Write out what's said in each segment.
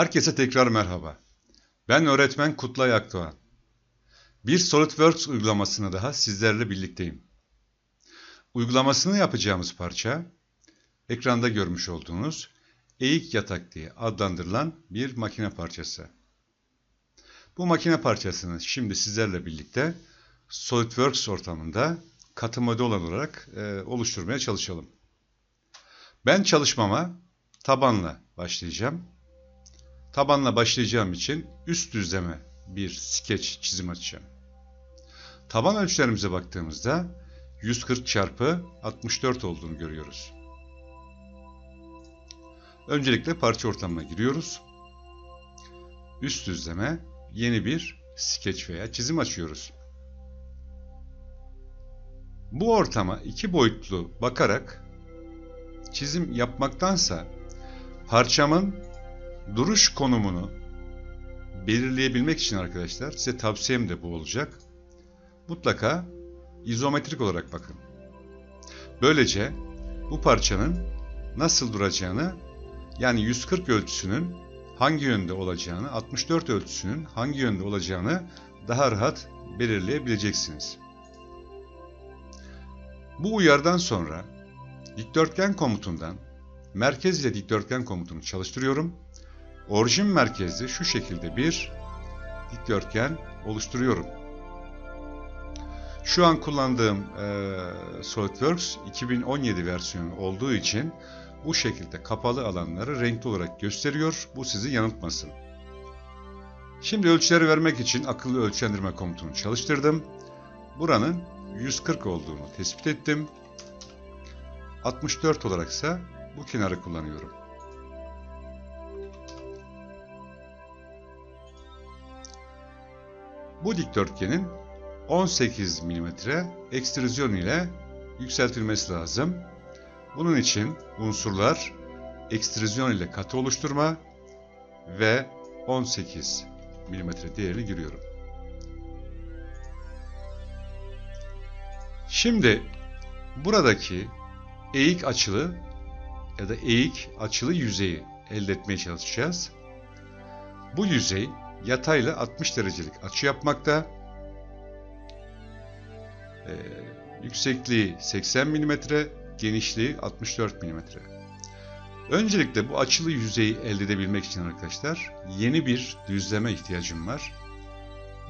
Herkese tekrar merhaba. Ben öğretmen Kutlay Akdoğan. Bir SolidWorks uygulamasını daha sizlerle birlikteyim. Uygulamasını yapacağımız parça, ekranda görmüş olduğunuz eğik yatak diye adlandırılan bir makine parçası. Bu makine parçasını şimdi sizlerle birlikte SolidWorks ortamında katı model olarak e, oluşturmaya çalışalım. Ben çalışmama tabanla başlayacağım. Tabanla başlayacağım için üst düzleme bir skeç çizim açacağım. Taban ölçülerimize baktığımızda 140 çarpı 64 olduğunu görüyoruz. Öncelikle parça ortamına giriyoruz. Üst düzleme yeni bir skeç veya çizim açıyoruz. Bu ortama iki boyutlu bakarak çizim yapmaktansa parçamın duruş konumunu belirleyebilmek için arkadaşlar size tavsiyem de bu olacak. Mutlaka izometrik olarak bakın. Böylece bu parçanın nasıl duracağını yani 140 ölçüsünün hangi yönde olacağını, 64 ölçüsünün hangi yönde olacağını daha rahat belirleyebileceksiniz. Bu uyardan sonra dikdörtgen komutundan merkez ile dikdörtgen komutunu çalıştırıyorum. Orijin merkezli şu şekilde bir dikdörtgen oluşturuyorum. Şu an kullandığım e, SolidWorks 2017 versiyonu olduğu için bu şekilde kapalı alanları renkli olarak gösteriyor. Bu sizi yanıltmasın. Şimdi ölçüleri vermek için akıllı ölçendirme komutunu çalıştırdım. Buranın 140 olduğunu tespit ettim. 64 olaraksa bu kenarı kullanıyorum. Bu dikdörtgenin 18 mm ekstrüzyon ile yükseltilmesi lazım. Bunun için unsurlar ekstrüzyon ile katı oluşturma ve 18 mm değerini giriyorum. Şimdi buradaki eğik açılı ya da eğik açılı yüzeyi elde etmeye çalışacağız. Bu yüzey yatayla 60 derecelik açı yapmakta. Ee, yüksekliği 80 mm, genişliği 64 mm. Öncelikle bu açılı yüzeyi elde edebilmek için arkadaşlar yeni bir düzleme ihtiyacım var.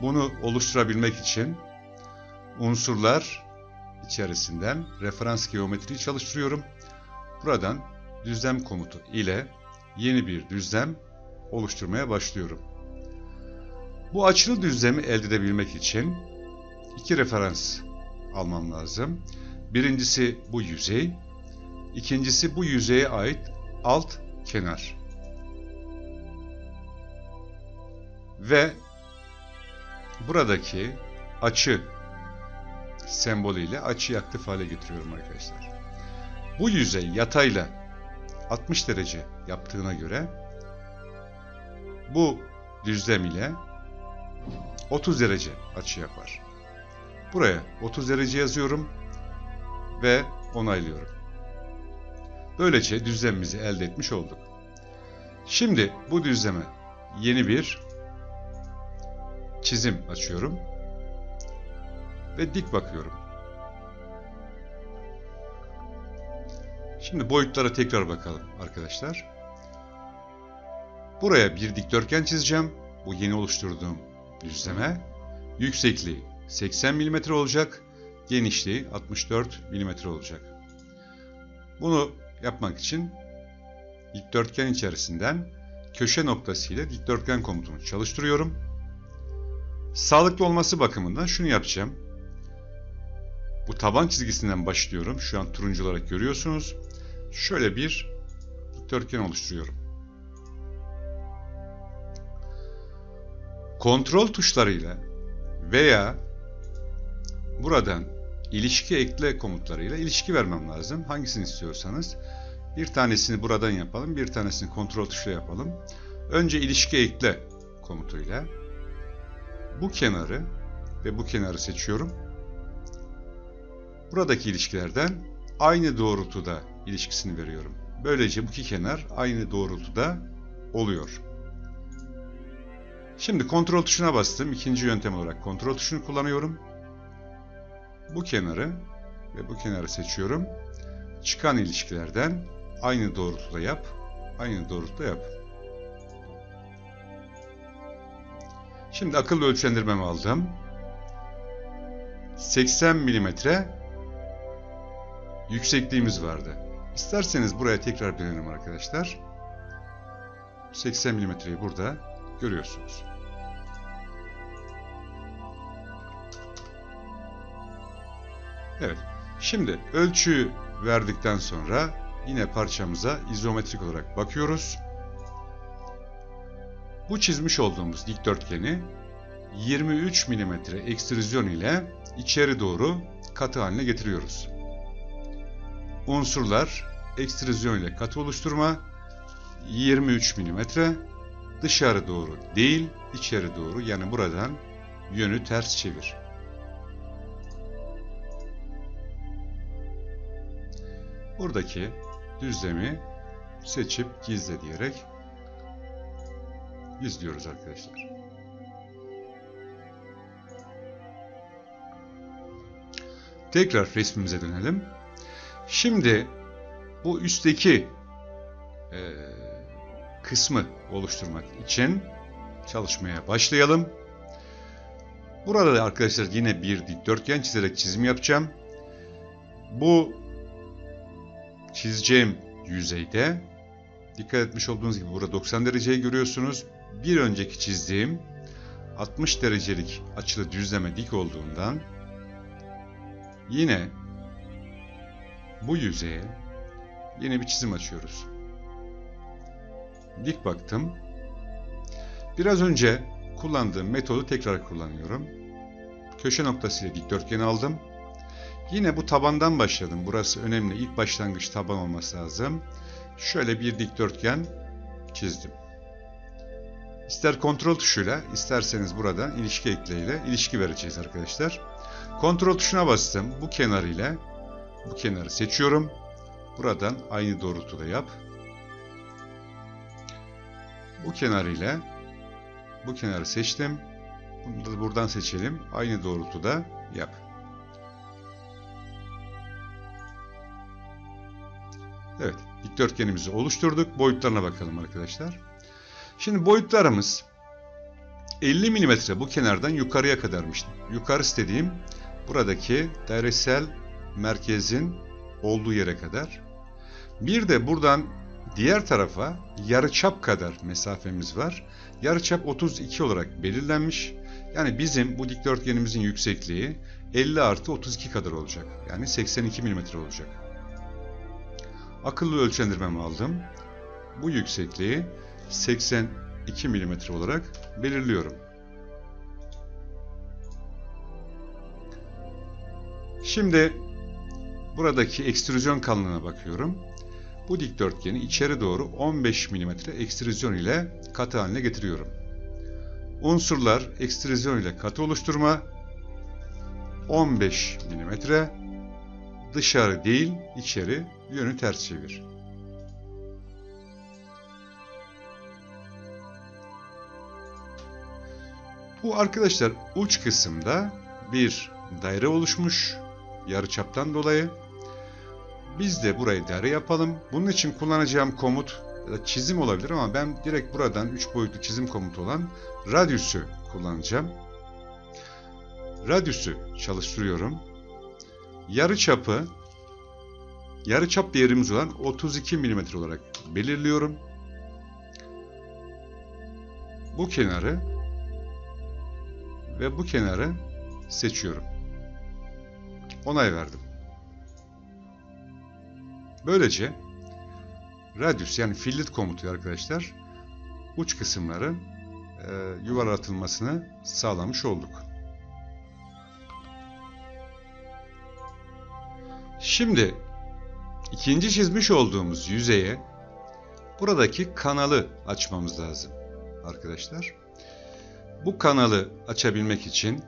Bunu oluşturabilmek için unsurlar içerisinden referans geometriyi çalıştırıyorum. Buradan düzlem komutu ile yeni bir düzlem oluşturmaya başlıyorum. Bu açılı düzlemi elde edebilmek için iki referans almam lazım. Birincisi bu yüzey, ikincisi bu yüzeye ait alt kenar. Ve buradaki açı sembolüyle açıyı aktif hale getiriyorum arkadaşlar. Bu yüzey yatayla 60 derece yaptığına göre bu düzlem ile 30 derece açı yapar. Buraya 30 derece yazıyorum ve onaylıyorum. Böylece düzlemimizi elde etmiş olduk. Şimdi bu düzleme yeni bir çizim açıyorum ve dik bakıyorum. Şimdi boyutlara tekrar bakalım arkadaşlar. Buraya bir dikdörtgen çizeceğim. Bu yeni oluşturduğum düzleme. Yüksekliği 80 mm olacak. Genişliği 64 mm olacak. Bunu yapmak için dikdörtgen içerisinden köşe noktası ile dikdörtgen komutunu çalıştırıyorum. Sağlıklı olması bakımından şunu yapacağım. Bu taban çizgisinden başlıyorum. Şu an turuncu olarak görüyorsunuz. Şöyle bir dikdörtgen oluşturuyorum. Kontrol tuşlarıyla veya buradan ilişki ekle komutlarıyla ilişki vermem lazım. Hangisini istiyorsanız. Bir tanesini buradan yapalım, bir tanesini kontrol tuşuyla yapalım. Önce ilişki ekle komutuyla bu kenarı ve bu kenarı seçiyorum. Buradaki ilişkilerden aynı doğrultuda ilişkisini veriyorum. Böylece bu iki kenar aynı doğrultuda oluyor. Şimdi kontrol tuşuna bastım. İkinci yöntem olarak kontrol tuşunu kullanıyorum. Bu kenarı ve bu kenarı seçiyorum. Çıkan ilişkilerden aynı doğrultuda yap, aynı doğrultuda yap. Şimdi akıllı ölçendirmemi aldım. 80 milimetre yüksekliğimiz vardı. İsterseniz buraya tekrar dönelim arkadaşlar. 80 milimetreyi burada görüyorsunuz. Evet. Şimdi ölçüyü verdikten sonra yine parçamıza izometrik olarak bakıyoruz. Bu çizmiş olduğumuz dikdörtgeni 23 mm ekstrüzyon ile içeri doğru katı haline getiriyoruz. Unsurlar ekstrüzyon ile katı oluşturma 23 mm dışarı doğru değil içeri doğru yani buradan yönü ters çevir. Buradaki düzlemi seçip gizle diyerek gizliyoruz arkadaşlar. Tekrar resmimize dönelim. Şimdi bu üstteki e, kısmı oluşturmak için çalışmaya başlayalım. Burada da arkadaşlar yine bir dikdörtgen çizerek çizim yapacağım. Bu çizeceğim yüzeyde dikkat etmiş olduğunuz gibi burada 90 dereceyi görüyorsunuz. Bir önceki çizdiğim 60 derecelik açılı düzleme dik olduğundan yine bu yüzeye yeni bir çizim açıyoruz. Dik baktım. Biraz önce kullandığım metodu tekrar kullanıyorum. Köşe noktasıyla dikdörtgeni aldım. Yine bu tabandan başladım. Burası önemli. İlk başlangıç taban olması lazım. Şöyle bir dikdörtgen çizdim. İster kontrol tuşuyla, isterseniz buradan ilişki ekleyle ilişki vereceğiz arkadaşlar. Kontrol tuşuna bastım. Bu kenar ile bu kenarı seçiyorum. Buradan aynı doğrultuda yap. Bu kenar ile bu kenarı seçtim. Bunu da buradan seçelim. Aynı doğrultuda yap. Evet, dikdörtgenimizi oluşturduk. Boyutlarına bakalım arkadaşlar. Şimdi boyutlarımız 50 mm bu kenardan yukarıya kadarmış. Yukarı istediğim buradaki dairesel merkezin olduğu yere kadar. Bir de buradan diğer tarafa yarıçap kadar mesafemiz var. Yarıçap 32 olarak belirlenmiş. Yani bizim bu dikdörtgenimizin yüksekliği 50 artı 32 kadar olacak. Yani 82 mm olacak. Akıllı ölçendirmemi aldım. Bu yüksekliği 82 mm olarak belirliyorum. Şimdi buradaki ekstrüzyon kalınlığına bakıyorum. Bu dikdörtgeni içeri doğru 15 mm ekstrüzyon ile katı haline getiriyorum. Unsurlar ekstrüzyon ile katı oluşturma 15 mm dışarı değil içeri yönü ters çevir. Bu arkadaşlar uç kısımda bir daire oluşmuş yarıçaptan dolayı. Biz de burayı daire yapalım. Bunun için kullanacağım komut çizim olabilir ama ben direkt buradan 3 boyutlu çizim komutu olan radyüsü kullanacağım. Radyüsü çalıştırıyorum. Yarı çapı yarı çap değerimiz olan 32 mm olarak belirliyorum. Bu kenarı ve bu kenarı seçiyorum. Onay verdim. Böylece radius yani fillet komutu arkadaşlar uç kısımları e, yuvarlatılmasını sağlamış olduk. Şimdi ikinci çizmiş olduğumuz yüzeye buradaki kanalı açmamız lazım arkadaşlar. Bu kanalı açabilmek için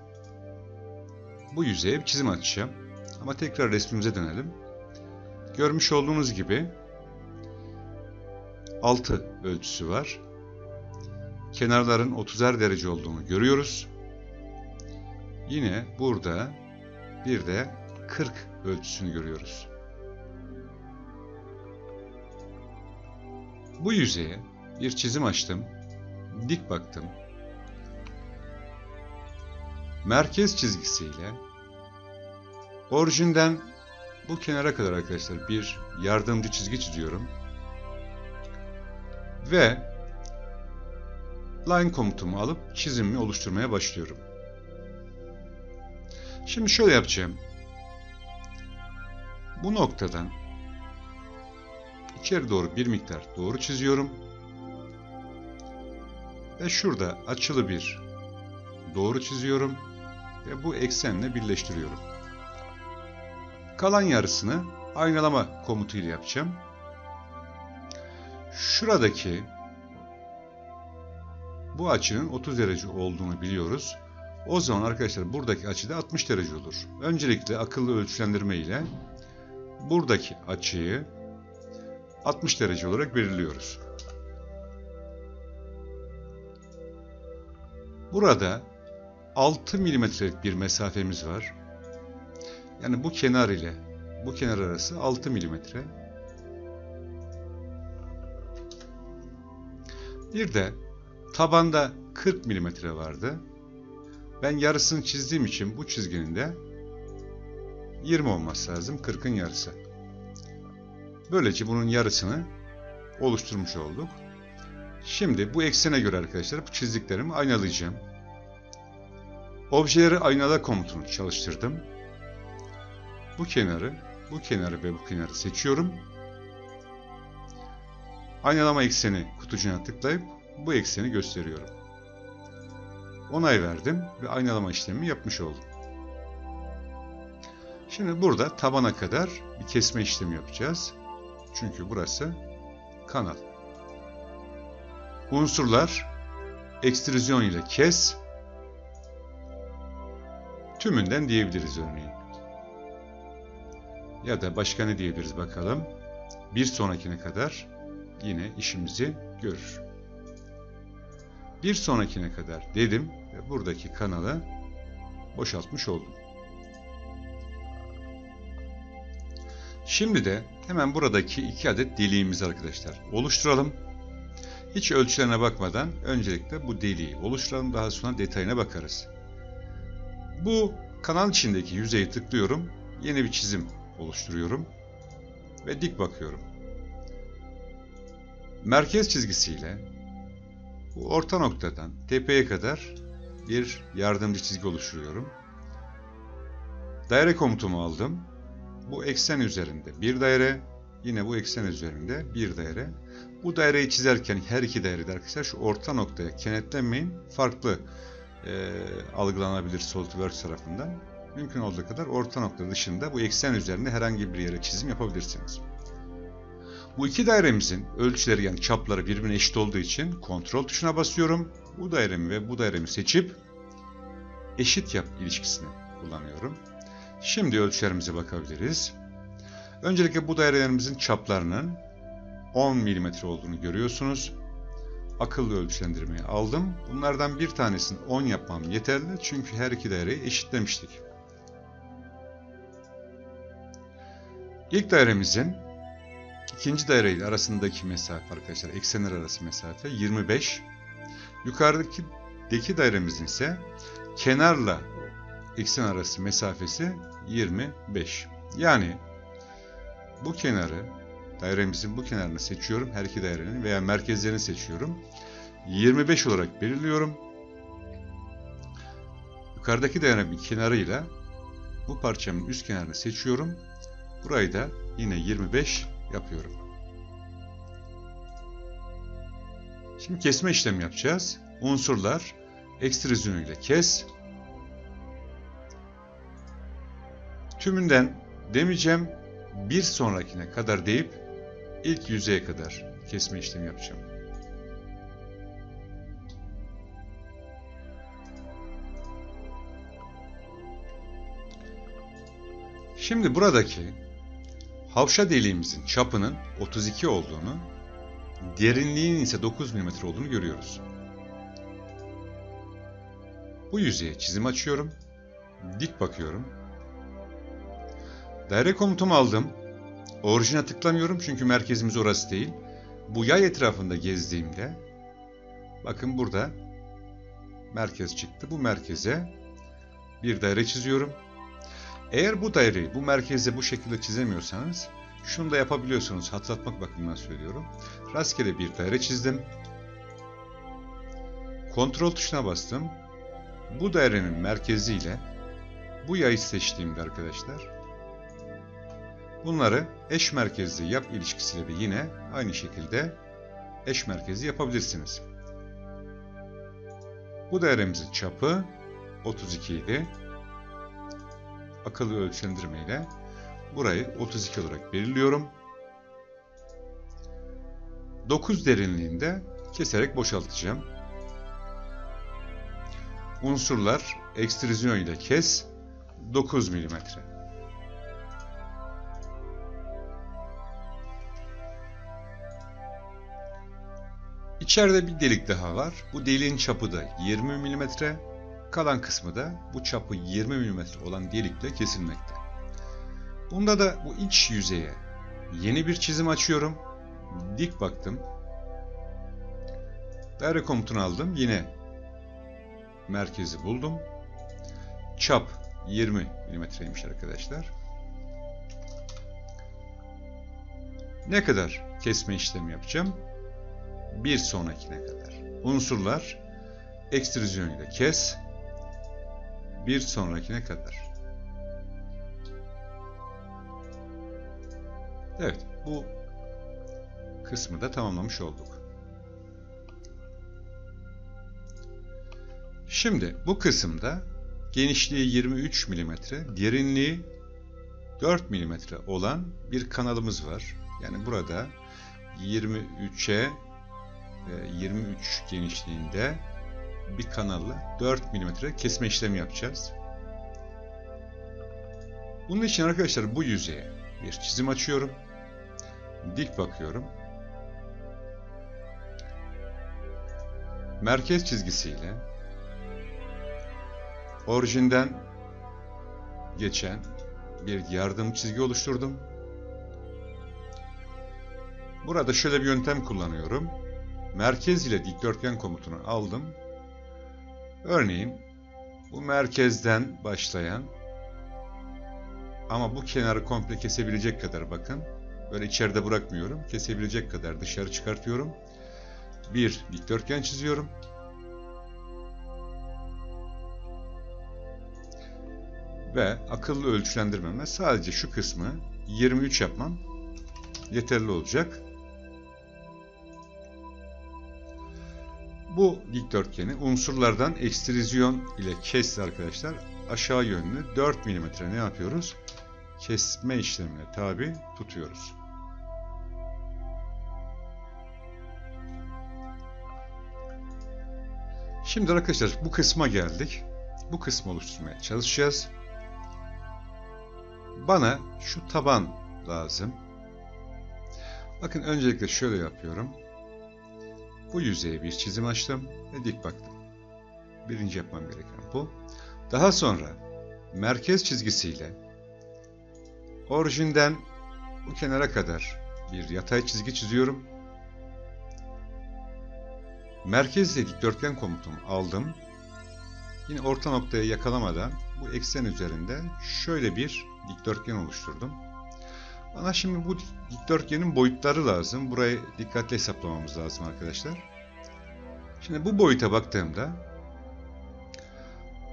bu yüzeye bir çizim açacağım. Ama tekrar resmimize dönelim. Görmüş olduğunuz gibi 6 ölçüsü var. kenarların 30'er derece olduğunu görüyoruz. Yine burada bir de 40 ölçüsünü görüyoruz. Bu yüzeye bir çizim açtım. Dik baktım. Merkez çizgisiyle orijinden bu kenara kadar arkadaşlar bir yardımcı çizgi çiziyorum. Ve line komutumu alıp çizimimi oluşturmaya başlıyorum. Şimdi şöyle yapacağım. Bu noktadan içeri doğru bir miktar doğru çiziyorum. Ve şurada açılı bir doğru çiziyorum ve bu eksenle birleştiriyorum. Kalan yarısını aynalama komutuyla yapacağım. Şuradaki bu açının 30 derece olduğunu biliyoruz. O zaman arkadaşlar buradaki açı da 60 derece olur. Öncelikle akıllı ölçülendirme ile buradaki açıyı 60 derece olarak belirliyoruz. Burada 6 milimetrelik bir mesafemiz var. Yani bu kenar ile bu kenar arası 6 milimetre. Bir de tabanda 40 milimetre vardı. Ben yarısını çizdiğim için bu çizginin de 20 olması lazım. 40'ın yarısı. Böylece bunun yarısını oluşturmuş olduk. Şimdi bu eksene göre arkadaşlar bu çizdiklerimi aynalayacağım. Objeleri aynala komutunu çalıştırdım. Bu kenarı, bu kenarı ve bu kenarı seçiyorum. Aynalama ekseni kutucuğuna tıklayıp bu ekseni gösteriyorum. Onay verdim ve aynalama işlemi yapmış oldum. Şimdi burada tabana kadar bir kesme işlemi yapacağız. Çünkü burası kanal. Unsurlar ekstrüzyon ile kes. Tümünden diyebiliriz örneğin. Ya da başka ne diyebiliriz bakalım. Bir sonrakine kadar yine işimizi görür. Bir sonrakine kadar dedim ve buradaki kanalı boşaltmış oldum. Şimdi de hemen buradaki iki adet deliğimizi arkadaşlar oluşturalım. Hiç ölçülerine bakmadan öncelikle bu deliği oluşturalım. Daha sonra detayına bakarız. Bu kanal içindeki yüzeyi tıklıyorum. Yeni bir çizim oluşturuyorum. Ve dik bakıyorum. Merkez çizgisiyle bu orta noktadan tepeye kadar bir yardımcı çizgi oluşturuyorum. Daire komutumu aldım. Bu eksen üzerinde bir daire, yine bu eksen üzerinde bir daire. Bu daireyi çizerken her iki dairede arkadaşlar şu orta noktaya kenetlenmeyin. Farklı e, algılanabilir SolidWorks tarafından. Mümkün olduğu kadar orta nokta dışında bu eksen üzerinde herhangi bir yere çizim yapabilirsiniz. Bu iki dairemizin ölçüleri yani çapları birbirine eşit olduğu için kontrol tuşuna basıyorum. Bu dairemi ve bu dairemi seçip eşit yap ilişkisini kullanıyorum. Şimdi ölçülerimize bakabiliriz. Öncelikle bu dairelerimizin çaplarının 10 mm olduğunu görüyorsunuz. Akıllı ölçülendirmeyi aldım. Bunlardan bir tanesini 10 yapmam yeterli çünkü her iki daireyi eşitlemiştik. İlk dairemizin ikinci daire ile arasındaki mesafe arkadaşlar eksenler arası mesafe 25. Yukarıdaki deki dairemizin ise kenarla eksen arası mesafesi 25. Yani bu kenarı dairemizin bu kenarını seçiyorum. Her iki dairenin veya merkezlerini seçiyorum. 25 olarak belirliyorum. Yukarıdaki dairemin kenarıyla bu parçamın üst kenarını seçiyorum. Burayı da yine 25 yapıyorum. Şimdi kesme işlemi yapacağız. Unsurlar ekstrüzyonu ile kes. Tümünden demeyeceğim bir sonrakine kadar deyip ilk yüzeye kadar kesme işlemi yapacağım. Şimdi buradaki havşa deliğimizin çapının 32 olduğunu, derinliğinin ise 9 mm olduğunu görüyoruz. Bu yüzeye çizim açıyorum. Dik bakıyorum. Daire komutumu aldım. Orijine tıklamıyorum çünkü merkezimiz orası değil. Bu yay etrafında gezdiğimde bakın burada merkez çıktı. Bu merkeze bir daire çiziyorum. Eğer bu daireyi bu merkeze bu şekilde çizemiyorsanız şunu da yapabiliyorsunuz. Hatırlatmak bakımından söylüyorum. Rastgele bir daire çizdim. Kontrol tuşuna bastım. Bu dairenin merkeziyle bu yayı seçtiğimde arkadaşlar bunları eş merkezli yap ilişkisiyle de yine aynı şekilde eş merkezi yapabilirsiniz. Bu dairemizin çapı 32 idi. Akıllı ölçendirme ile burayı 32 olarak belirliyorum. 9 derinliğinde keserek boşaltacağım. Unsurlar ekstrüzyon ile kes 9 mm. İçeride bir delik daha var. Bu deliğin çapı da 20 mm. Kalan kısmı da bu çapı 20 mm olan delikle kesilmekte. Bunda da bu iç yüzeye yeni bir çizim açıyorum. Dik baktım. Daire komutunu aldım. Yine merkezi buldum. Çap 20 milimetreymiş arkadaşlar. Ne kadar kesme işlemi yapacağım? Bir sonrakine kadar. Unsurlar ekstrüzyon ile kes. Bir sonrakine kadar. Evet, bu kısmı da tamamlamış olduk. Şimdi bu kısımda genişliği 23 mm, derinliği 4 mm olan bir kanalımız var. Yani burada 23'e 23 genişliğinde bir kanalla 4 mm kesme işlemi yapacağız. Bunun için arkadaşlar bu yüzeye bir çizim açıyorum. Dik bakıyorum. Merkez çizgisiyle orijinden geçen bir yardım çizgi oluşturdum. Burada şöyle bir yöntem kullanıyorum. Merkez ile dikdörtgen komutunu aldım. Örneğin bu merkezden başlayan ama bu kenarı komple kesebilecek kadar bakın. Böyle içeride bırakmıyorum. Kesebilecek kadar dışarı çıkartıyorum. Bir dikdörtgen çiziyorum. Ve akıllı ölçülendirmemle sadece şu kısmı 23 yapmam yeterli olacak. Bu dikdörtgeni unsurlardan ekstrüzyon ile kesti arkadaşlar. Aşağı yönlü 4 mm ne yapıyoruz? Kesme işlemine tabi tutuyoruz. Şimdi arkadaşlar bu kısma geldik. Bu kısmı oluşturmaya çalışacağız. Bana şu taban lazım. Bakın öncelikle şöyle yapıyorum. Bu yüzeye bir çizim açtım ve dik baktım. Birinci yapmam gereken bu. Daha sonra merkez çizgisiyle orijinden bu kenara kadar bir yatay çizgi çiziyorum. Merkezle dikdörtgen komutumu aldım. Yine orta noktaya yakalamadan bu eksen üzerinde şöyle bir dikdörtgen oluşturdum. Bana şimdi bu dikdörtgenin boyutları lazım. Burayı dikkatli hesaplamamız lazım arkadaşlar. Şimdi bu boyuta baktığımda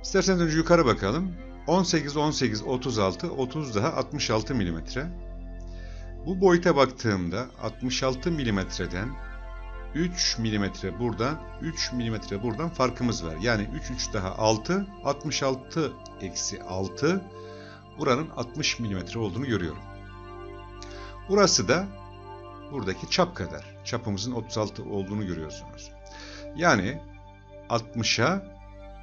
isterseniz önce yukarı bakalım. 18, 18, 36, 30 daha 66 milimetre. Bu boyuta baktığımda 66 milimetreden 3 milimetre buradan 3 milimetre buradan farkımız var. Yani 3 3 daha 6 66 eksi 6 buranın 60 milimetre olduğunu görüyorum. Burası da buradaki çap kadar. Çapımızın 36 olduğunu görüyorsunuz. Yani 60'a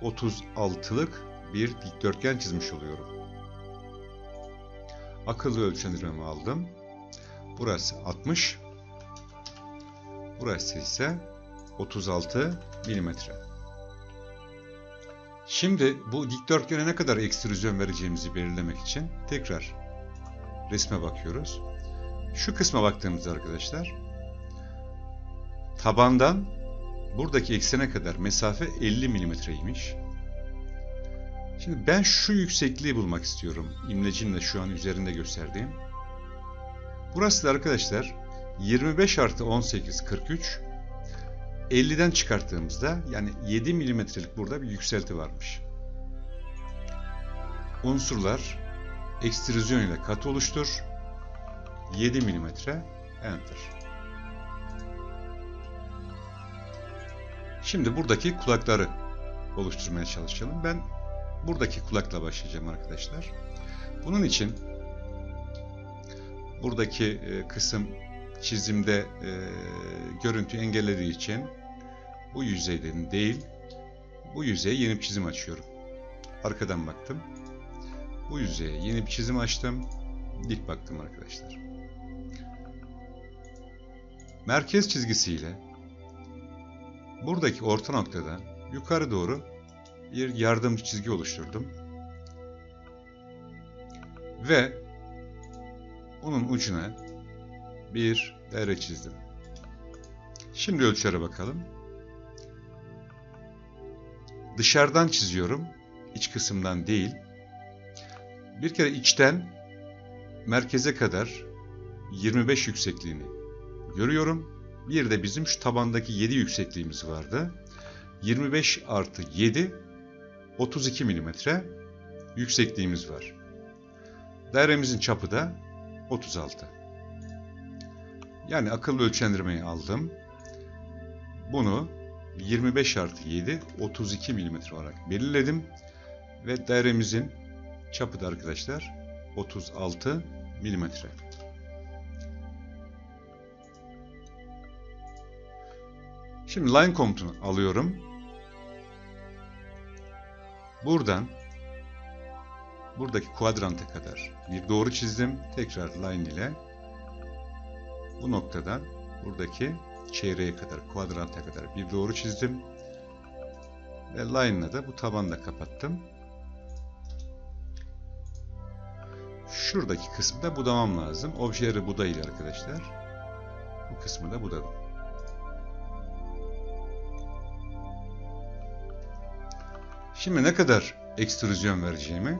36'lık bir dikdörtgen çizmiş oluyorum. Akıllı ölçendirmemi aldım. Burası 60. Burası ise 36 milimetre. Şimdi bu dikdörtgene ne kadar ekstrüzyon vereceğimizi belirlemek için tekrar resme bakıyoruz. Şu kısma baktığımızda arkadaşlar tabandan buradaki eksene kadar mesafe 50 milimetreymiş. Şimdi ben şu yüksekliği bulmak istiyorum. İmlecimle şu an üzerinde gösterdiğim. Burası da arkadaşlar 25 artı 18 43 50'den çıkarttığımızda yani 7 milimetrelik burada bir yükselti varmış. Unsurlar ekstrüzyon ile kat oluştur. 7 milimetre enter. Şimdi buradaki kulakları oluşturmaya çalışalım. Ben buradaki kulakla başlayacağım arkadaşlar. Bunun için buradaki e, kısım çizimde e, görüntü engellediği için bu yüzeyden değil bu yüzeye yeni bir çizim açıyorum. Arkadan baktım. Bu yüzeye yeni bir çizim açtım. Dik baktım arkadaşlar. Merkez çizgisiyle buradaki orta noktada yukarı doğru bir yardımcı çizgi oluşturdum. Ve bunun ucuna bir daire çizdim. Şimdi ölçülere bakalım. Dışarıdan çiziyorum. iç kısımdan değil. Bir kere içten merkeze kadar 25 yüksekliğini görüyorum. Bir de bizim şu tabandaki 7 yüksekliğimiz vardı. 25 artı 7 32 milimetre yüksekliğimiz var. Dairemizin çapı da 36. Yani akıllı ölçendirmeyi aldım. Bunu 25 artı 7 32 milimetre olarak belirledim. Ve dairemizin çapı da arkadaşlar 36 milimetre. Şimdi line komutunu alıyorum. Buradan buradaki kuadranta kadar bir doğru çizdim. Tekrar line ile bu noktadan buradaki çeyreğe kadar, kuadranta kadar bir doğru çizdim. Ve line'la da bu tabanla kapattım. Şuradaki kısmı da budamam lazım. Objeleri budayla arkadaşlar. Bu kısmı da budadım. Şimdi ne kadar ekstrüzyon vereceğimi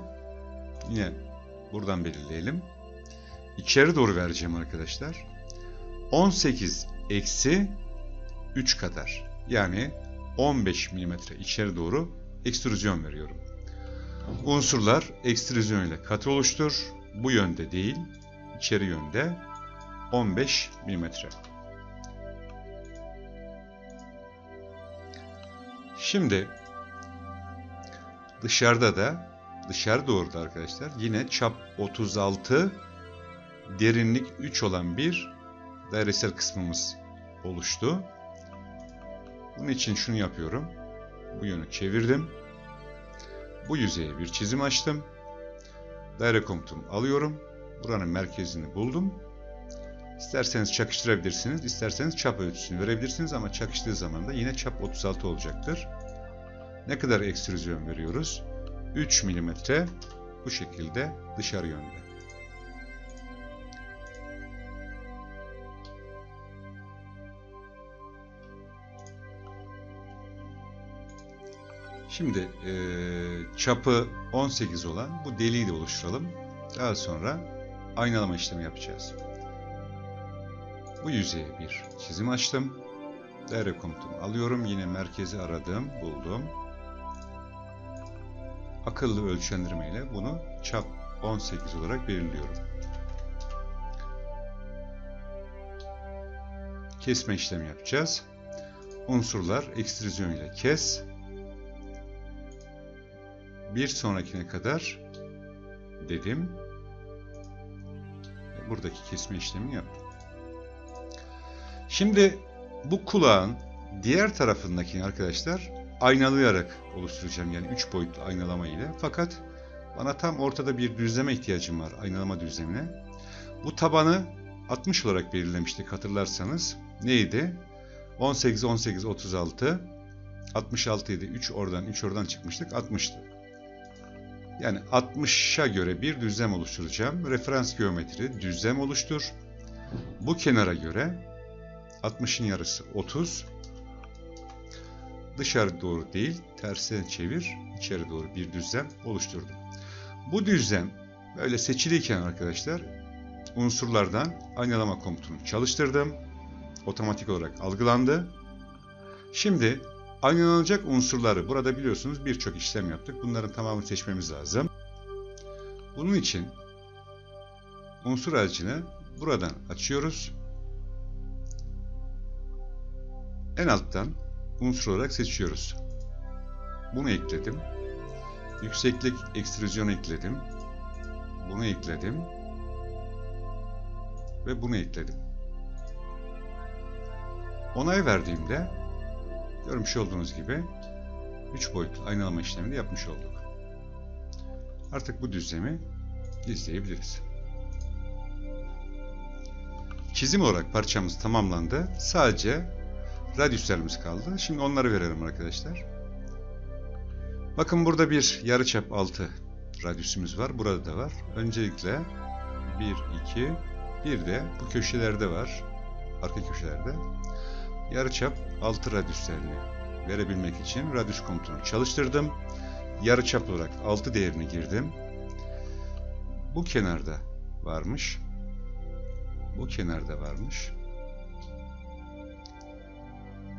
yine buradan belirleyelim. İçeri doğru vereceğim arkadaşlar. 18 eksi 3 kadar yani 15 mm içeri doğru ekstrüzyon veriyorum. Unsurlar ekstrüzyon ile katı oluştur. Bu yönde değil, içeri yönde 15 mm. Şimdi dışarıda da dışarı doğru da arkadaşlar yine çap 36 derinlik 3 olan bir dairesel kısmımız oluştu. Bunun için şunu yapıyorum. Bu yönü çevirdim. Bu yüzeye bir çizim açtım. Daire komutumu alıyorum. Buranın merkezini buldum. İsterseniz çakıştırabilirsiniz, isterseniz çap ölçüsünü verebilirsiniz ama çakıştığı zaman da yine çap 36 olacaktır. Ne kadar ekstrüzyon veriyoruz? 3 mm bu şekilde dışarı yönde. Şimdi e, çapı 18 olan bu deliği de oluşturalım. Daha sonra aynalama işlemi yapacağız. Bu yüzeye bir çizim açtım. Daire komutumu alıyorum. Yine merkezi aradım, buldum. Akıllı ölçendirme ile bunu çap 18 olarak belirliyorum. Kesme işlemi yapacağız. Unsurlar ekstrüzyon ile kes bir sonrakine kadar dedim. Buradaki kesme işlemini yaptım. Şimdi bu kulağın diğer tarafındakini arkadaşlar aynalayarak oluşturacağım. Yani 3 boyutlu aynalama ile. Fakat bana tam ortada bir düzleme ihtiyacım var. Aynalama düzlemine. Bu tabanı 60 olarak belirlemiştik hatırlarsanız. Neydi? 18, 18, 36. 66 idi. 3 oradan 3 oradan çıkmıştık. 60'tı. Yani 60'a göre bir düzlem oluşturacağım. Referans geometri düzlem oluştur. Bu kenara göre 60'ın yarısı 30. Dışarı doğru değil, tersine çevir, içeri doğru bir düzlem oluşturdum. Bu düzlem böyle seçiliyken arkadaşlar unsurlardan aynalama komutunu çalıştırdım. Otomatik olarak algılandı. Şimdi aynalanacak unsurları burada biliyorsunuz birçok işlem yaptık. Bunların tamamını seçmemiz lazım. Bunun için unsur aracını buradan açıyoruz. En alttan unsur olarak seçiyoruz. Bunu ekledim. Yükseklik ekstrüzyon ekledim. Bunu ekledim. Ve bunu ekledim. Onay verdiğimde görmüş olduğunuz gibi 3 boyutlu aynalama işlemini yapmış olduk. Artık bu düzlemi izleyebiliriz. Çizim olarak parçamız tamamlandı. Sadece radyüslerimiz kaldı. Şimdi onları verelim arkadaşlar. Bakın burada bir yarıçap 6 radyüsümüz var. Burada da var. Öncelikle 1, 2, bir de bu köşelerde var. Arka köşelerde. Yarıçap 6 radyüslerini verebilmek için radyüs komutunu çalıştırdım. Yarıçap olarak 6 değerini girdim. Bu kenarda varmış. Bu kenarda varmış.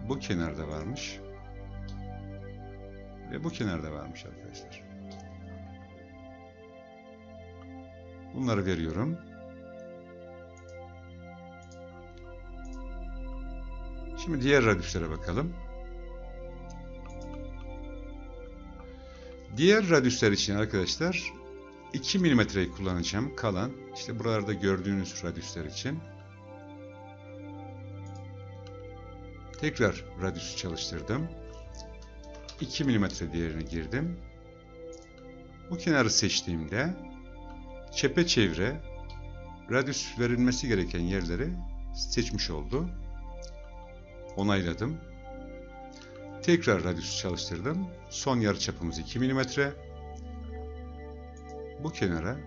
Bu kenarda varmış. Ve bu kenarda varmış arkadaşlar. Bunları veriyorum. Şimdi diğer radyüslere bakalım. Diğer radyüsler için arkadaşlar 2 milimetreyi kullanacağım. Kalan işte buralarda gördüğünüz radyüsler için. Tekrar radyüsü çalıştırdım. 2 milimetre değerini girdim. Bu kenarı seçtiğimde çepeçevre radyüs verilmesi gereken yerleri seçmiş oldu. Onayladım. Tekrar radyüsü çalıştırdım. Son yarıçapımız 2 mm. Bu kenara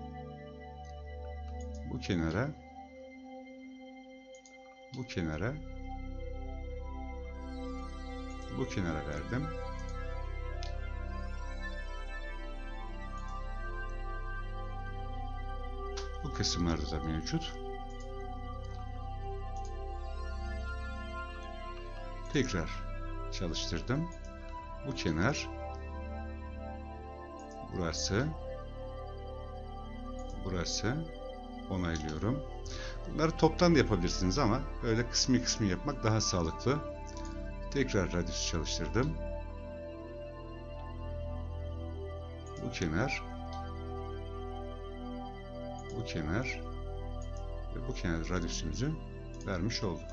bu kenara bu kenara bu kenara verdim. Bu kısımlarda da mevcut. Tekrar çalıştırdım. Bu kenar burası burası onaylıyorum. Bunları toptan da yapabilirsiniz ama böyle kısmi kısmi yapmak daha sağlıklı. Tekrar radyüsü çalıştırdım. Bu kenar bu kenar ve bu kenar radyüsümüzü vermiş olduk.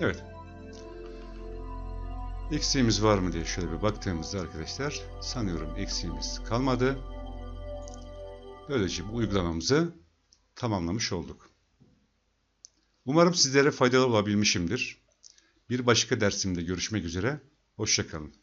Evet. Eksiğimiz var mı diye şöyle bir baktığımızda arkadaşlar sanıyorum eksiğimiz kalmadı. Böylece bu uygulamamızı tamamlamış olduk. Umarım sizlere faydalı olabilmişimdir. Bir başka dersimde görüşmek üzere. Hoşçakalın.